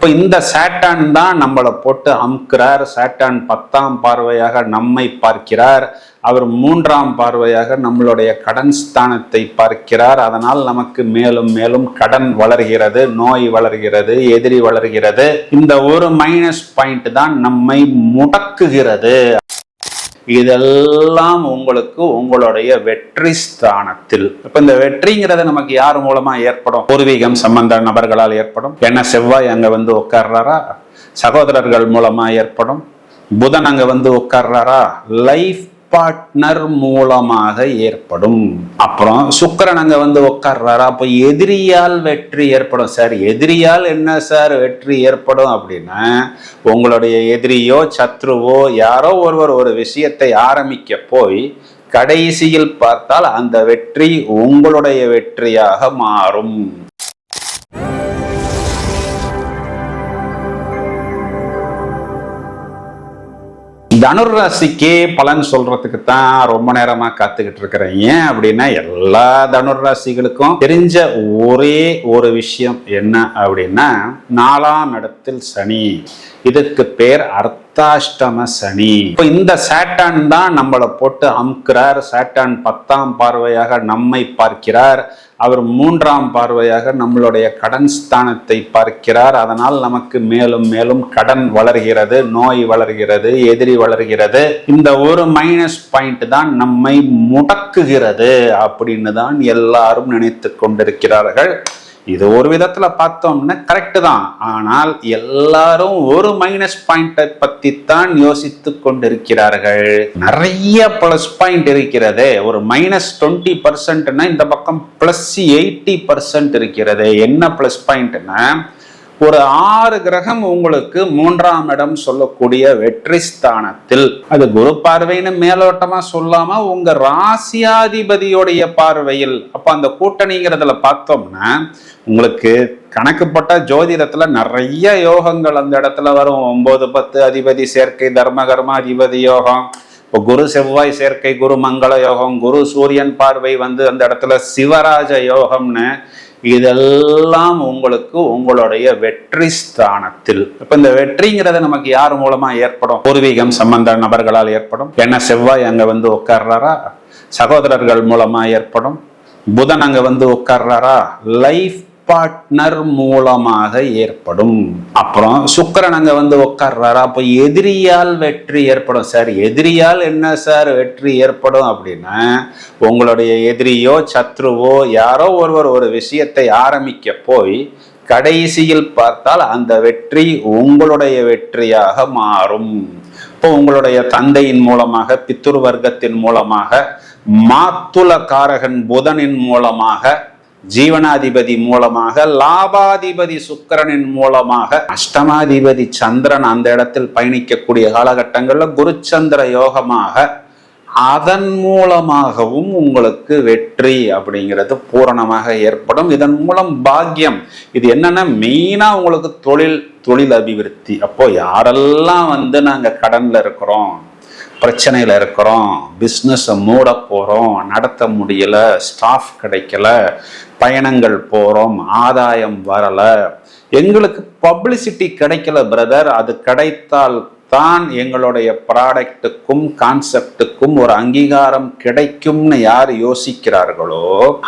இப்போ இந்த சேட்டான் தான் நம்மளை போட்டு அமுக்கிறார். சேட்டான் பத்தாம் பார்வையாக நம்மை பார்க்கிறார். அவர் மூன்றாம் பார்வையாக நம்மளுடைய கடன் ஸ்தானத்தை பார்க்கிறார். அதனால் நமக்கு மேலும் மேலும் கடன் வளர்கிறது நோய் வளர்கிறது எதிரி வளர்கிறது. இந்த ஒரு மைனஸ் பாயிண்ட் தான் நம்மை முடக்குகிறது. இதெல்லாம் உங்களுக்கு உங்களுடைய வெற்றி ஸ்தானத்தில். இப்ப இந்த வெற்றிங்கிறது நமக்கு யார் மூலமா ஏற்படும்? பூர்வீகம் சம்பந்த நபர்களால் ஏற்படும். என்ன செவ்வாய் அங்க வந்து உட்கார்றாரா? சகோதரர்கள் மூலமா ஏற்படும். புதன் அங்க வந்து உட்கார்றாரா? லைஃப் பார்ட்னர் மூலமாக ஏற்படும். அப்புறம் சுக்கரன் அங்க வந்து உட்கார்றாரு அப்போ எதிரியால் வெற்றி ஏற்படும். சார் எதிரியால் என்ன சார் வெற்றி ஏற்படும் அப்படின்னா உங்களுடைய எதிரியோ சத்ருவோ யாரோ ஒருவர் ஒரு விஷயத்தை ஆரம்பிக்க போய் கடைசியில் பார்த்தால் அந்த வெற்றி உங்களுடைய வெற்றியாக மாறும். தனுர் பலன் சொல்றதுக்கு தான் ரொம்ப நேரமா காத்துக்கிட்டு இருக்கிறேன். ஏன் அப்படின்னா எல்லா தனுர் ராசிகளுக்கும் தெரிஞ்ச ஒரே ஒரு விஷயம் என்ன அப்படின்னா நாலாம் இடத்தில் சனி. இதுக்கு பேர் அர்த்தாஷ்டம சனி. இப்போ இந்த சேட்டான் தான் நம்மளை போட்டு அமுக்கிறார். சேட்டான் பத்தாம் பார்வையாக நம்மை பார்க்கிறார். அவர் மூன்றாம் பார்வையாக நம்மளுடைய கடன் ஸ்தானத்தை பார்க்கிறார். அதனால் நமக்கு மேலும் மேலும் கடன் வளர்கிறது நோய் வளர்கிறது எதிரி வளர்கிறது. இந்த ஒரு மைனஸ் பாயிண்ட் தான் நம்மை முடக்குகிறது அப்படின்னு தான் எல்லாரும் நினைத்து கொண்டிருக்கிறார்கள். இது ஒரு விதத்துல பார்த்தோம்னா கரெக்டு தான். ஆனால் எல்லாரும் ஒரு மைனஸ் பாயிண்டை பத்தி தான் யோசித்து கொண்டிருக்கிறார்கள். நிறைய பிளஸ் பாயிண்ட் இருக்கிறது. ஒரு மைனஸ் டுவெண்ட்டி பர்சன்ட்னா இந்த பக்கம் பிளஸ் எயிட்டி பர்சன்ட் இருக்கிறது. என்ன பிளஸ் பாயிண்ட்னா ஒரு ஆறு கிரகம் உங்களுக்கு மூன்றாம் இடம் சொல்லக்கூடிய வெற்றி ஸ்தானத்தில். அது குரு பார்வைன்னு மேலோட்டமா சொல்லாம உங்க ராசியாதிபதியோடைய பார்வையில். அப்ப அந்த கூட்டணிங்கிறதுல பார்த்தோம்னா உங்களுக்கு கணக்குப்பட்ட ஜோதிடத்துல நிறைய யோகங்கள் அந்த இடத்துல வரும். ஒன்பது பத்து அதிபதி சேர்க்கை தர்மகர்ம அதிபதி யோகம். இப்போ குரு செவ்வாய் சேர்க்கை குரு மங்கள யோகம் குரு சூரியன் பார்வை வந்து அந்த இடத்துல சிவராஜ யோகம்னு இதெல்லாம் உங்களுக்கு உங்களுடைய வெற்றி ஸ்தானத்தில். இப்ப இந்த வெற்றிங்கிறது நமக்கு யார் மூலமா ஏற்படும்? பூர்வீகம் சம்பந்த நபர்களால் ஏற்படும். என்ன செவ்வாய் அங்க வந்து உட்கார்றாரா? சகோதரர்கள் மூலமா ஏற்படும். புதன் அங்க வந்து உட்கார்றாரா? லைஃப் பார்ட்னர் மூலமாக ஏற்படும். அப்புறம் சுக்கிரன் அங்க வந்து உட்கார்றாரா அப்போ எதிரியால் வெற்றி ஏற்படும். சார் எதிரியால் என்ன சார் வெற்றி ஏற்படும் அப்படின்னா உங்களுடைய எதிரியோ சத்ருவோ யாரோ ஒருவர் ஒரு விஷயத்தை ஆரம்பிக்க போய் கடைசியில் பார்த்தால் அந்த வெற்றி உங்களுடைய வெற்றியாக மாறும். இப்போ உங்களுடைய தந்தையின் மூலமாக பித்துரு வர்க்கத்தின் மூலமாக மாத்துல காரகன் புதனின் மூலமாக ஜீவனாதிபதி மூலமாக லாபாதிபதி சுக்கிரனின் மூலமாக அஷ்டமாதிபதி சந்திரன் அந்த இடத்தில் பயணிக்கக்கூடிய காலகட்டங்களில் குருச்சந்திர யோகமாக அதன் மூலமாகவும் உங்களுக்கு வெற்றி அப்படிங்கிறது பூரணமாக ஏற்படும். இதன் மூலம் பாக்கியம். இது என்னன்னா மெயினாக உங்களுக்கு தொழில் தொழில் அபிவிருத்தி. அப்போ யாரெல்லாம் வந்து நாங்கள் கடனில் இருக்கிறோம் பிரச்சனையில் இருக்கிறோம் பிஸ்னஸை மூட போகிறோம் நடத்த முடியல ஸ்டாஃப் கிடைக்கல பயணங்கள் போகிறோம் ஆதாயம் வரலை. எங்களுக்கு பப்ளிசிட்டி கிடைக்கல பிரதர் அது கிடைத்தால் தான் எங்களுடைய ப்ராடக்ட்டுக்கும் கான்செப்டுக்கும் ஒரு அங்கீகாரம் கிடைக்கும்னு யார் யோசிக்கிறார்களோ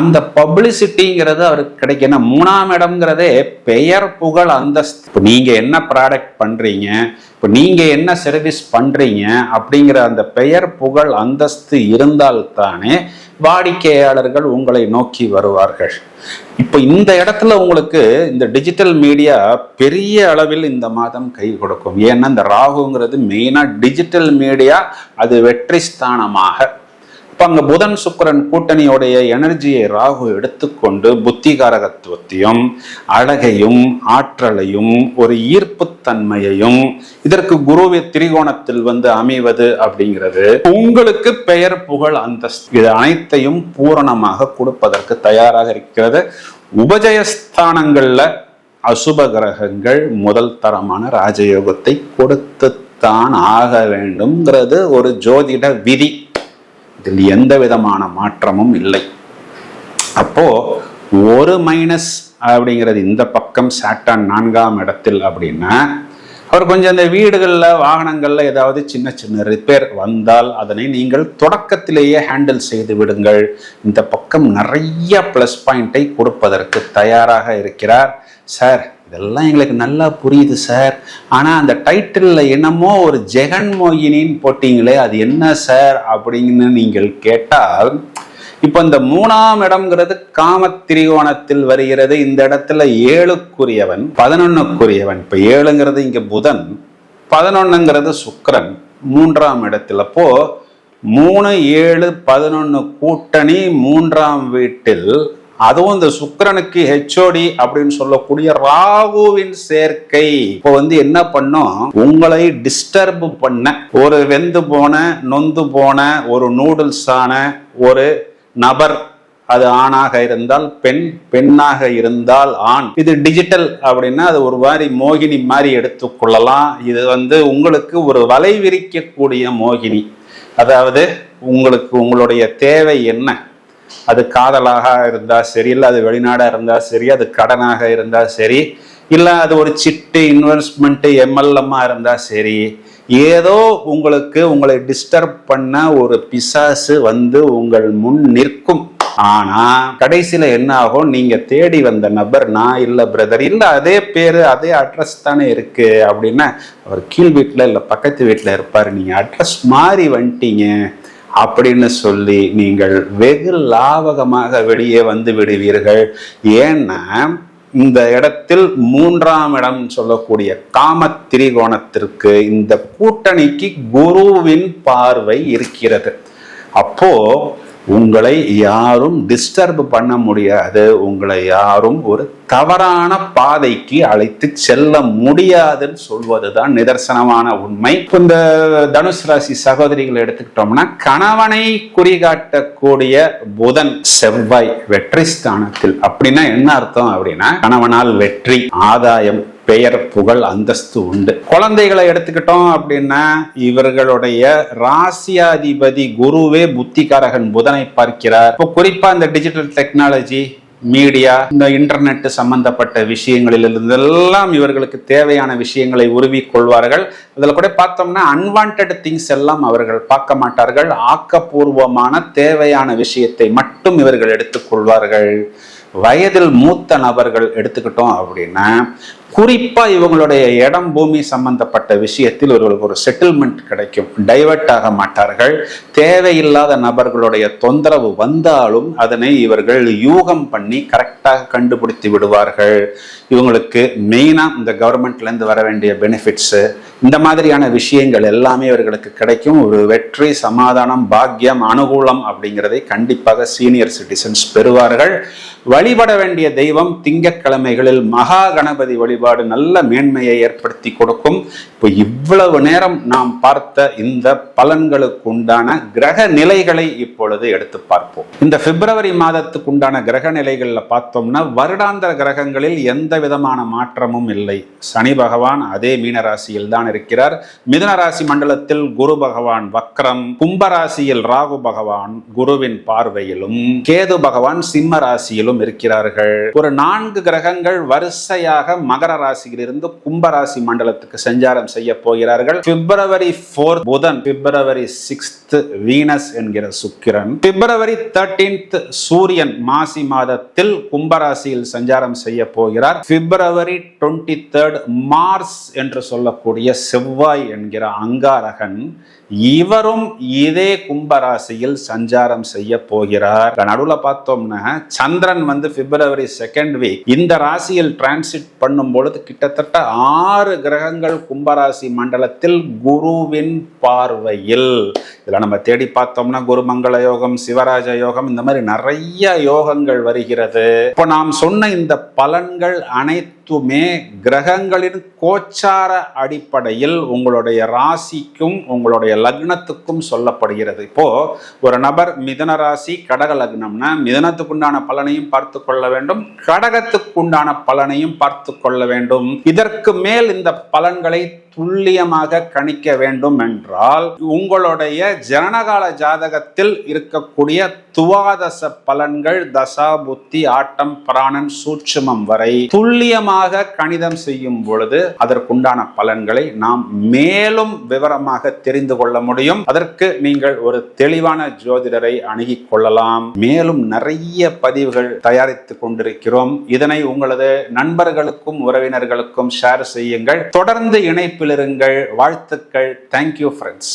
அந்த பப்ளிசிட்டிங்கிறது அவருக்கு கிடைக்கணும் மூணாம் இடம்ங்கிறதே பெயர் புகழ் அந்தஸ்து. இப்போ நீங்க என்ன ப்ராடக்ட் பண்றீங்க இப்போ நீங்க என்ன சர்வீஸ் பண்றீங்க அப்படிங்கிற அந்த பெயர் புகழ் அந்தஸ்து இருந்தால் தானே வாடிக்கையாளர்கள் உங்களை நோக்கி வருவார்கள். இப்போ இந்த இடத்துல உங்களுக்கு இந்த டிஜிட்டல் மீடியா பெரிய அளவில் இந்த மாதம் கை கொடுக்கும். ஏன்னா இந்த ராகுங்கிறது மெயினாக டிஜிட்டல் மீடியா அது வெற்றி ஸ்தானமாக இப்போ அங்கே புதன் சுக்கரன் கூட்டணியோடைய எனர்ஜியை ராகு எடுத்துக்கொண்டு புத்திகாரகத்துவத்தையும் அழகையும் ஆற்றலையும் ஒரு ஈர்ப்புத்தன்மையையும் இதற்கு குருவை திரிகோணத்தில் வந்து அமைவது அப்படிங்கிறது உங்களுக்கு பெயர் புகழ் அந்தஸ்து. இது அனைத்தையும் பூரணமாக கொடுப்பதற்கு தயாராக இருக்கிறது. உபஜயஸ்தானங்கள்ல அசுப கிரகங்கள் முதல் தரமான ராஜயோகத்தை கொடுத்து தான் ஆக வேண்டும்ங்கிறது ஒரு ஜோதிட விதி. இதில் எந்த விதமான மாற்றமும் இல்லை. அப்போ ஒரு மைனஸ் அப்படிங்கிறது இந்த பக்கம் சாட்டான் நான்காம் இடத்தில் அப்படின்னா அவர் கொஞ்சம் அந்த வீடுகளில் வாகனங்களில் ஏதாவது சின்ன சின்ன ரிப்பேர் வந்தால் அதனை நீங்கள் தொடக்கத்திலேயே ஹேண்டில் செய்து விடுங்கள். இந்த பக்கம் நிறைய ப்ளஸ் பாயிண்டை கொடுப்பதற்கு தயாராக இருக்கிறார். சார் இதெல்லாம் எங்களுக்கு நல்லா புரியுது சார் ஆனால் அந்த டைட்டிலில் என்னமோ ஒரு ஜெகன்மோகினின்னு போட்டிங்களே அது என்ன சார் அப்படின்னு நீங்கள் கேட்டால் இப்போ இந்த மூணாம் இடம்ங்கிறது காம திரிகோணத்தில் வருகிறது. இந்த இடத்துல ஏழுக்குரியவன் பதினொன்னுக்குரியவன். இப்போ ஏழுங்கிறது இங்கே புதன் பதினொன்னுங்கிறது சுக்கரன். மூன்றாம் இடத்துல அப்போ மூணு ஏழு பதினொன்று கூட்டணி மூன்றாம் வீட்டில் அதுவும் இந்த சுக்கரனுக்கு ஹெச்ஓடி அப்படின்னு சொல்லக்கூடிய ராகுவின் சேர்க்கை. இப்போ வந்து என்ன பண்ணும்? உங்களை டிஸ்டர்ப் பண்ண ஒரு வெந்து போன நொந்து போன ஒரு நூடுல்ஸான ஒரு நபர் அது ஆணாக இருந்தால் பெண் பெண்ணாக இருந்தால் ஆண். இது டிஜிட்டல் அப்படின்னா அது ஒரு மாதிரி மோகினி மாதிரி எடுத்துக்கொள்ளலாம் இது வந்து உங்களுக்கு ஒரு வலை விரிக்கக்கூடிய மோகினி. அதாவது உங்களுக்கு உங்களுடைய தேவை என்ன? அது காதலாக இருந்தா சரி இல்லை அது வெளிநாடாக இருந்தா சரி அது கடனாக இருந்தா சரி இல்லை அது ஒரு சிட்டு இன்வெஸ்ட்மெண்ட்டு எம்எல்எம்மா இருந்தா சரி ஏதோ உங்களுக்கு உங்களை டிஸ்டர்ப் பண்ண ஒரு பிசாசு வந்து உங்கள் முன் நிற்கும். ஆனா கடைசியில என்ன ஆகும்? நீங்க தேடி வந்த நபர் நான் இல்ல பிரதர் இல்ல அதே பேரு அதே அட்ரஸ் தானே இருக்கு அப்படின்னா அவர் கீழ் வீட்டுல இல்ல பக்கத்து வீட்டுல இருப்பாரு. நீங்க அட்ரஸ் மாறி வந்துட்டீங்க. அப்படின்னு சொல்லி நீங்கள் வெகு லாவகமாக வெளியே வந்து விடுவீர்கள். ஏன்னா இந்த இடத்தில் மூன்றாம் இடம் சொல்லக்கூடிய காம திரிகோணத்திற்கு இந்த கூட்டணிக்கு குருவின் பார்வை இருக்கிறது. அப்போ உங்களை யாரும் டிஸ்டர்ப் பண்ண முடியாது. உங்களை யாரும் ஒரு தவறான பாதைக்கு அழைத்து செல்ல முடியாதுன்னு சொல்வதுதான் நிதர்சனமான உண்மை. இந்த தனுஷ் ராசி சகோதரிகளை எடுத்துக்கிட்டோம்னா கணவனை குறிகாட்டக்கூடிய புதன் செவ்வாய் வெற்றி ஸ்தானத்தில் அப்படின்னா என்ன அர்த்தம் அப்படின்னா கணவனால் வெற்றி ஆதாயம் பெயர் புகழ் அந்தஸ்து உண்டு. குழந்தைகளை எடுத்துக்கிட்டோம் அப்படின்னா இவர்களுடைய ராசியாதிபதி குருவே புத்திகாரகன் புதனை பார்க்கிறார். இப்போ குறிப்பா இந்த டிஜிட்டல் டெக்னாலஜி மீடியா இந்த இன்டர்நெட் சம்பந்தப்பட்ட விஷயங்களில் இருந்தெல்லாம் இவர்களுக்கு தேவையான விஷயங்களை உருவி கொள்வார்கள். அதில் கூட பார்த்தோம்னா அன்வான்ட் திங்ஸ் எல்லாம் அவர்கள் பார்க்க மாட்டார்கள். ஆக்கப்பூர்வமான தேவையான விஷயத்தை மட்டும் இவர்கள் எடுத்துக்கொள்வார்கள் வயதில் மூத்த நபர்கள் எடுத்துக்கிட்டோம் அப்படின்னா குறிப்பாக இவங்களுடைய இடம் பூமி சம்பந்தப்பட்ட விஷயத்தில் இவர்களுக்கு ஒரு செட்டில்மெண்ட் கிடைக்கும். டைவர்ட் ஆக மாட்டார்கள். தேவையில்லாத நபர்களுடைய தொந்தரவு வந்தாலும் அதனை இவர்கள் யூகம் பண்ணி கரெக்டாக கண்டுபிடித்து விடுவார்கள். இவங்களுக்கு மெயினாக இந்த கவர்மெண்ட்லேருந்து வர வேண்டிய பெனிஃபிட்ஸு இந்த மாதிரியான விஷயங்கள் எல்லாமே இவர்களுக்கு கிடைக்கும். ஒரு வெற்றி சமாதானம் பாக்கியம் அனுகூலம் அப்படிங்கிறதை கண்டிப்பாக சீனியர் சிட்டிசன்ஸ் பெறுவார்கள். வழிபட வேண்டிய தெய்வம் திங்கட்கிழமைகளில் மகா கணபதி வழி வழிபாடு நல்ல மேன்மையை ஏற்படுத்தி கொடுக்கும். இப்போ இவ்வளவு நேரம் நாம் பார்த்த இந்த பலன்களுக்கு உண்டான கிரக நிலைகளை இப்பொழுது எடுத்து பார்ப்போம். இந்த பிப்ரவரி மாதத்துக்கு உண்டான கிரக நிலைகளில் பார்த்தோம்னா வருடாந்திர கிரகங்களில் எந்த விதமான மாற்றமும் இல்லை. சனி பகவான் அதே மீனராசியில் தான் இருக்கிறார். மிதுனராசி மண்டலத்தில் குரு பகவான் வக்ரம் கும்பராசியில் ராகு பகவான் குருவின் பார்வையிலும் கேது பகவான் சிம்ம ராசியிலும் இருக்கிறார்கள். ஒரு நான்கு கிரகங்கள் வரிசையாக மகர ராசியிலிருந்து கும்பராசி மண்டலத்துக்கு சஞ்சாரம் செய்ய போகிறார்கள். பிப்ரவரி போர்த் புதன் பிப்ரவரி சிக்ஸ்த் வீனஸ் என்கிற சுக்கிரன். பிப்ரவரி தேர்டீன்த் சூரியன் மாசி மாதத்தில் கும்பராசியில் சஞ்சாரம் செய்ய போகிறார். பிப்ரவரி டுவெண்ட்டி தேர்ட் மார்ஸ் என்று சொல்லக்கூடிய செவ்வாய் என்கிற அங்காரகன். இவரும் இதே கும்பராசியில் சஞ்சாரம் செய்ய போகிறார். நடுவில் பார்த்தோம்னா சந்திரன் வந்து பிப்ரவரி செகண்ட் வீக் இந்த ராசியில் டிரான்சிட் பண்ணும் பொழுது கிட்டத்தட்ட ஆறு கிரகங்கள் கும்பராசி மண்டலத்தில் குருவின் பார்வையில். இதில் நம்ம தேடி பார்த்தோம்னா குருமங்கள யோகம் சிவராஜ யோகம் இந்த மாதிரி நிறைய யோகங்கள் வருகிறது. இப்போ நாம் சொன்ன இந்த பலன்கள் அனைத்துமே கிரகங்களின் கோச்சார அடிப்படையில் உங்களுடைய ராசிக்கும் உங்களுடைய லக்னத்துக்கும் சொல்லப்படுகிறது. இப்போ ஒரு நபர் மிதன ராசி கடக லக்னம்னா மிதனத்துக்குண்டான பலனையும் பார்த்து கொள்ள வேண்டும் கடகத்துக்குண்டான பலனையும் பார்த்து கொள்ள வேண்டும். இதற்கு மேல் இந்த பலன்களை துல்லியமாக கணிக்க வேண்டும் என்றால் உங்களுடைய ஜனனகால ஜாதகத்தில் இருக்கக்கூடிய துவாதச பலன்கள் தசா புத்தி ஆட்டம் பிராணன் சூட்சுமம் வரை துல்லியமாக விவரமாக கணிதம் செய்யும் பொழுது அதற்குண்டான பலன்களை நாம் மேலும் விவரமாக தெரிந்து கொள்ள முடியும். அதற்கு நீங்கள் ஒரு தெளிவான ஜோதிடரை அணுகிக் கொள்ளலாம். மேலும் நிறைய பதிவுகள் தயாரித்துக் கொண்டிருக்கிறோம். இதனை உங்களது நண்பர்களுக்கும் உறவினர்களுக்கும் ஷேர் செய்யுங்கள். தொடர்ந்து இணைப்பில் இருங்கள். வாழ்த்துக்கள். Thank you friends